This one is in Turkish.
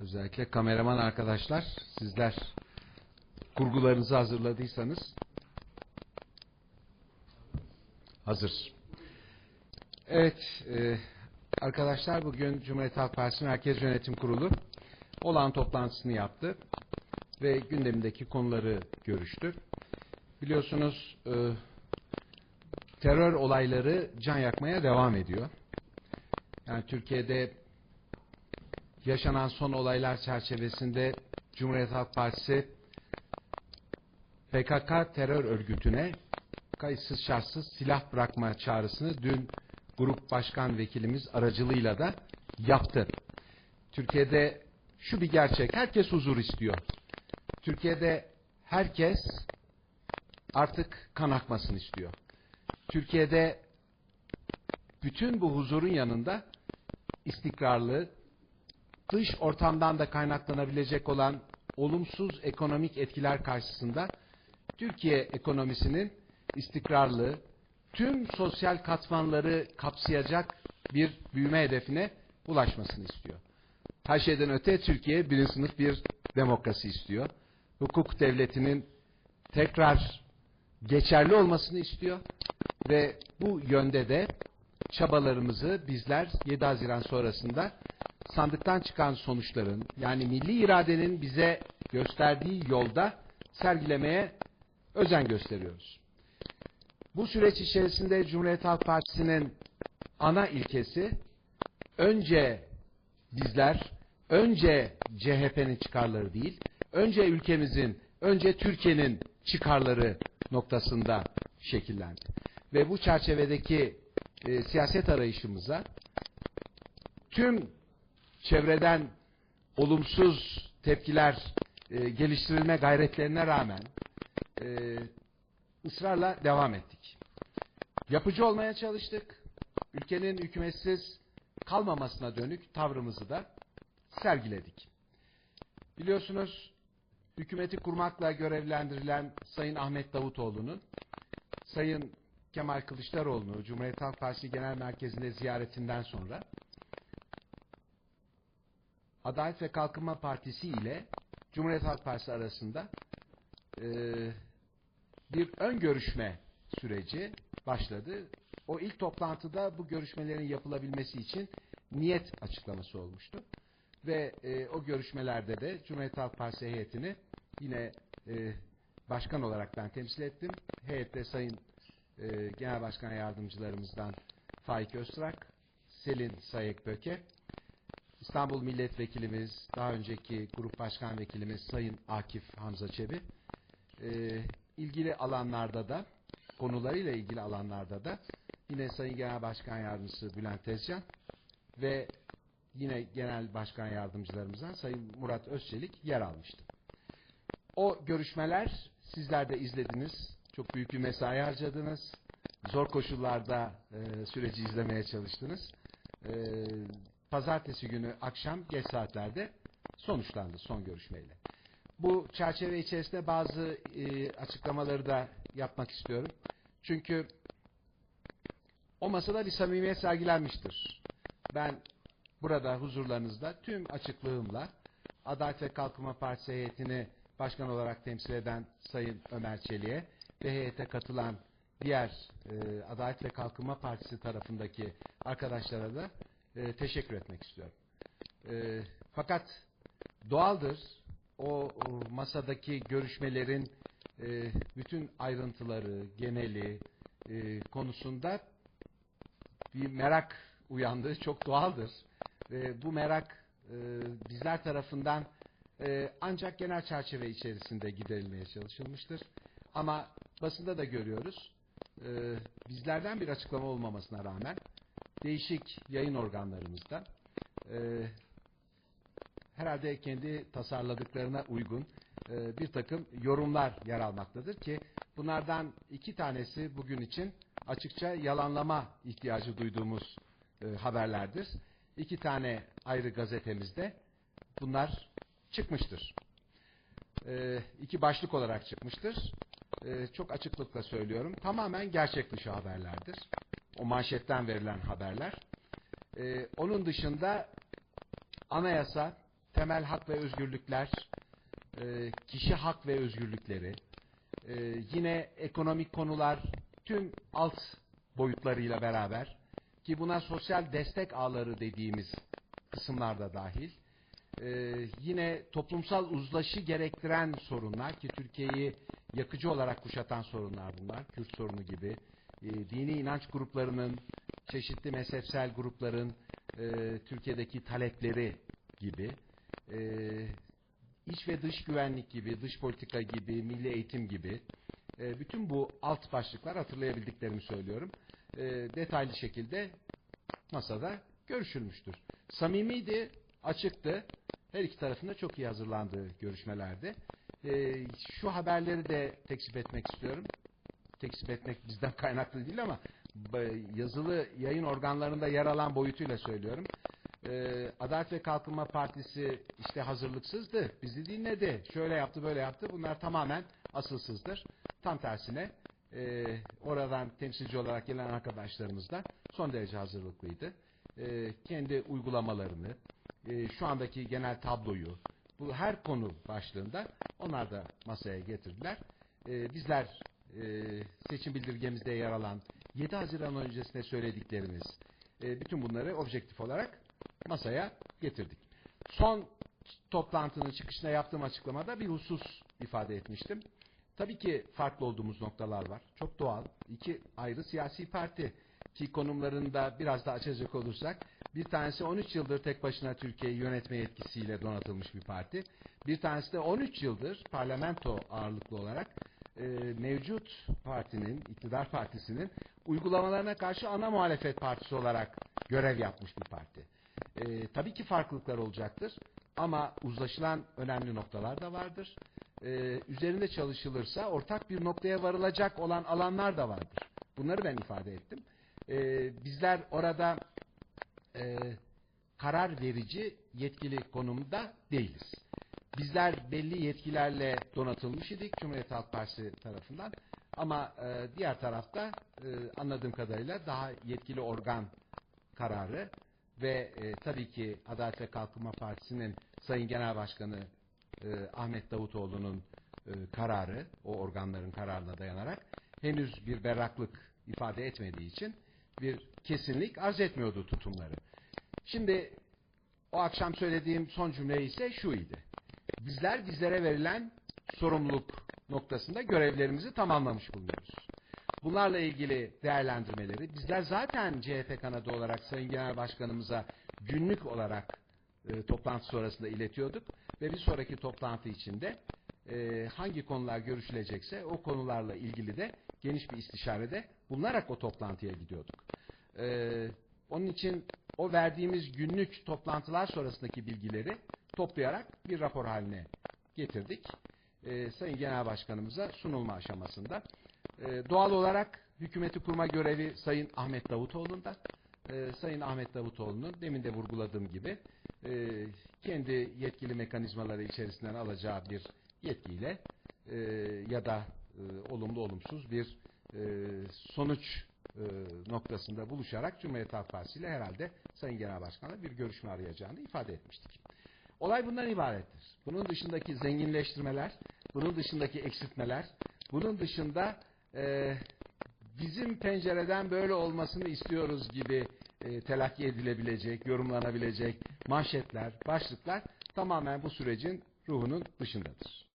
Özellikle kameraman arkadaşlar, sizler kurgularınızı hazırladıysanız hazır. Evet, e, arkadaşlar bugün Cumhuriyet Halk Partisi Merkez Yönetim Kurulu olan toplantısını yaptı ve gündemindeki konuları görüştü. Biliyorsunuz e, terör olayları can yakmaya devam ediyor. Yani Türkiye'de yaşanan son olaylar çerçevesinde Cumhuriyet Halk Partisi PKK terör örgütüne kayıtsız şartsız silah bırakma çağrısını dün grup başkan vekilimiz aracılığıyla da yaptı. Türkiye'de şu bir gerçek, herkes huzur istiyor. Türkiye'de herkes artık kan akmasını istiyor. Türkiye'de bütün bu huzurun yanında istikrarlı, dış ortamdan da kaynaklanabilecek olan olumsuz ekonomik etkiler karşısında Türkiye ekonomisinin istikrarlı, tüm sosyal katmanları kapsayacak bir büyüme hedefine ulaşmasını istiyor. Her şeyden öte Türkiye birinci sınıf bir demokrasi istiyor. Hukuk devletinin tekrar geçerli olmasını istiyor ve bu yönde de çabalarımızı bizler 7 Haziran sonrasında sandıktan çıkan sonuçların yani milli iradenin bize gösterdiği yolda sergilemeye özen gösteriyoruz. Bu süreç içerisinde Cumhuriyet Halk Partisi'nin ana ilkesi önce bizler, önce CHP'nin çıkarları değil, önce ülkemizin, önce Türkiye'nin çıkarları noktasında şekillendi. Ve bu çerçevedeki e, siyaset arayışımıza tüm çevreden olumsuz tepkiler e, geliştirilme gayretlerine rağmen e, ısrarla devam ettik. Yapıcı olmaya çalıştık. Ülkenin hükümetsiz kalmamasına dönük tavrımızı da sergiledik. Biliyorsunuz hükümeti kurmakla görevlendirilen Sayın Ahmet Davutoğlu'nun Sayın Kemal Kılıçdaroğlu'nu Cumhuriyet Halk Partisi Genel Merkezi'nde ziyaretinden sonra Adalet ve Kalkınma Partisi ile Cumhuriyet Halk Partisi arasında e, bir ön görüşme süreci başladı. O ilk toplantıda bu görüşmelerin yapılabilmesi için niyet açıklaması olmuştu. Ve e, o görüşmelerde de Cumhuriyet Halk Partisi heyetini yine e, başkan olarak ben temsil ettim. Heyette Sayın e, Genel Başkan Yardımcılarımızdan Faik Öztrak, Selin Sayek Böke, İstanbul Milletvekilimiz, daha önceki Grup Başkan Vekilimiz Sayın Akif Hamza Çebi, e, ilgili alanlarda da, konularıyla ilgili alanlarda da yine Sayın Genel Başkan Yardımcısı Bülent Tezcan ve yine Genel Başkan Yardımcılarımızdan Sayın Murat Özçelik yer almıştı. O görüşmeler sizler de izlediniz. Çok büyük bir mesai harcadınız. Zor koşullarda e, süreci izlemeye çalıştınız. E, pazartesi günü akşam geç saatlerde sonuçlandı son görüşmeyle. Bu çerçeve içerisinde bazı e, açıklamaları da yapmak istiyorum. Çünkü o masada bir samimiyet sergilenmiştir. Ben burada huzurlarınızda tüm açıklığımla Adalet ve Kalkınma Partisi heyetini başkan olarak temsil eden Sayın Ömer Çelik'e ve heyete katılan diğer e, Adalet ve Kalkınma Partisi tarafındaki arkadaşlara da e, teşekkür etmek istiyorum. E, fakat doğaldır o, masadaki görüşmelerin e, bütün ayrıntıları, geneli e, konusunda bir merak uyandığı çok doğaldır. Ve bu merak e, bizler tarafından e, ancak genel çerçeve içerisinde giderilmeye çalışılmıştır. Ama basında da görüyoruz. E, bizlerden bir açıklama olmamasına rağmen değişik yayın organlarımızda e, herhalde kendi tasarladıklarına uygun e, bir takım yorumlar yer almaktadır ki bunlardan iki tanesi bugün için açıkça yalanlama ihtiyacı duyduğumuz e, haberlerdir. İki tane ayrı gazetemizde bunlar çıkmıştır. E, iki başlık olarak çıkmıştır. E, çok açıklıkla söylüyorum. Tamamen gerçek dışı haberlerdir. O manşetten verilen haberler. E, onun dışında anayasa, temel hak ve özgürlükler, e, kişi hak ve özgürlükleri, e, yine ekonomik konular tüm alt boyutlarıyla beraber ki buna sosyal destek ağları dediğimiz kısımlar da dahil. E, yine toplumsal uzlaşı gerektiren sorunlar ki Türkiye'yi yakıcı olarak kuşatan sorunlar bunlar. Kürt sorunu gibi. E, dini inanç gruplarının, çeşitli mezhepsel grupların e, Türkiye'deki talepleri gibi. E, iç ve dış güvenlik gibi, dış politika gibi, milli eğitim gibi. E, bütün bu alt başlıklar hatırlayabildiklerimi söylüyorum. E, detaylı şekilde masada görüşülmüştür. Samimiydi, açıktı. Her iki tarafında çok iyi hazırlandığı görüşmelerde. E, şu haberleri de tekzip etmek istiyorum. Tekzip etmek bizden kaynaklı değil ama yazılı yayın organlarında yer alan boyutuyla söylüyorum. E, Adalet ve Kalkınma Partisi işte hazırlıksızdı, bizi dinledi, şöyle yaptı, böyle yaptı. Bunlar tamamen asılsızdır. Tam tersine e, oradan temsilci olarak gelen arkadaşlarımız da son derece hazırlıklıydı. E, kendi uygulamalarını, e, şu andaki genel tabloyu, bu her konu başlığında onlar da masaya getirdiler. Bizler seçim bildirgemizde yer alan 7 Haziran öncesinde söylediklerimiz, e, bütün bunları objektif olarak masaya getirdik. Son toplantının çıkışında yaptığım açıklamada bir husus ifade etmiştim. Tabii ki farklı olduğumuz noktalar var. Çok doğal. İki ayrı siyasi parti ki konumlarında biraz da açacak olursak bir tanesi 13 yıldır tek başına Türkiye'yi yönetme yetkisiyle donatılmış bir parti. Bir tanesi de 13 yıldır parlamento ağırlıklı olarak e, mevcut partinin, iktidar partisinin uygulamalarına karşı ana muhalefet partisi olarak görev yapmış bir parti. E, tabii ki farklılıklar olacaktır ama uzlaşılan önemli noktalar da vardır. E, üzerinde çalışılırsa ortak bir noktaya varılacak olan alanlar da vardır. Bunları ben ifade ettim. E, bizler orada e, karar verici yetkili konumda değiliz. Bizler belli yetkilerle donatılmış idik Cumhuriyet Halk Partisi tarafından. Ama e, diğer tarafta e, anladığım kadarıyla daha yetkili organ kararı ve e, tabii ki Adalet ve Kalkınma Partisi'nin Sayın Genel Başkanı e, Ahmet Davutoğlu'nun e, kararı, o organların kararına dayanarak henüz bir berraklık ifade etmediği için bir kesinlik arz etmiyordu tutumları. Şimdi o akşam söylediğim son cümle ise şu idi. Bizler bizlere verilen sorumluluk noktasında görevlerimizi tamamlamış bulunuyoruz. Bunlarla ilgili değerlendirmeleri bizler zaten CHP kanadı olarak Sayın Genel Başkanımıza günlük olarak e, toplantı sonrasında iletiyorduk ve bir sonraki toplantı içinde e, hangi konular görüşülecekse o konularla ilgili de geniş bir istişarede bulunarak o toplantıya gidiyorduk. E, onun için o verdiğimiz günlük toplantılar sonrasındaki bilgileri toplayarak bir rapor haline getirdik. E, Sayın Genel Başkanımıza sunulma aşamasında. E, doğal olarak hükümeti kurma görevi Sayın Ahmet Davutoğlu'nda. E, Sayın Ahmet Davutoğlu'nun demin de vurguladığım gibi e, kendi yetkili mekanizmaları içerisinden alacağı bir yetkiyle e, ya da e, olumlu olumsuz bir e, sonuç e, noktasında buluşarak Cumhuriyet Halk Partisi ile herhalde Sayın Genel Başkan'la bir görüşme arayacağını ifade etmiştik. Olay bundan ibarettir. Bunun dışındaki zenginleştirmeler, bunun dışındaki eksiltmeler, bunun dışında e, bizim pencereden böyle olmasını istiyoruz gibi e, telakki edilebilecek, yorumlanabilecek manşetler, başlıklar tamamen bu sürecin ruhunun dışındadır.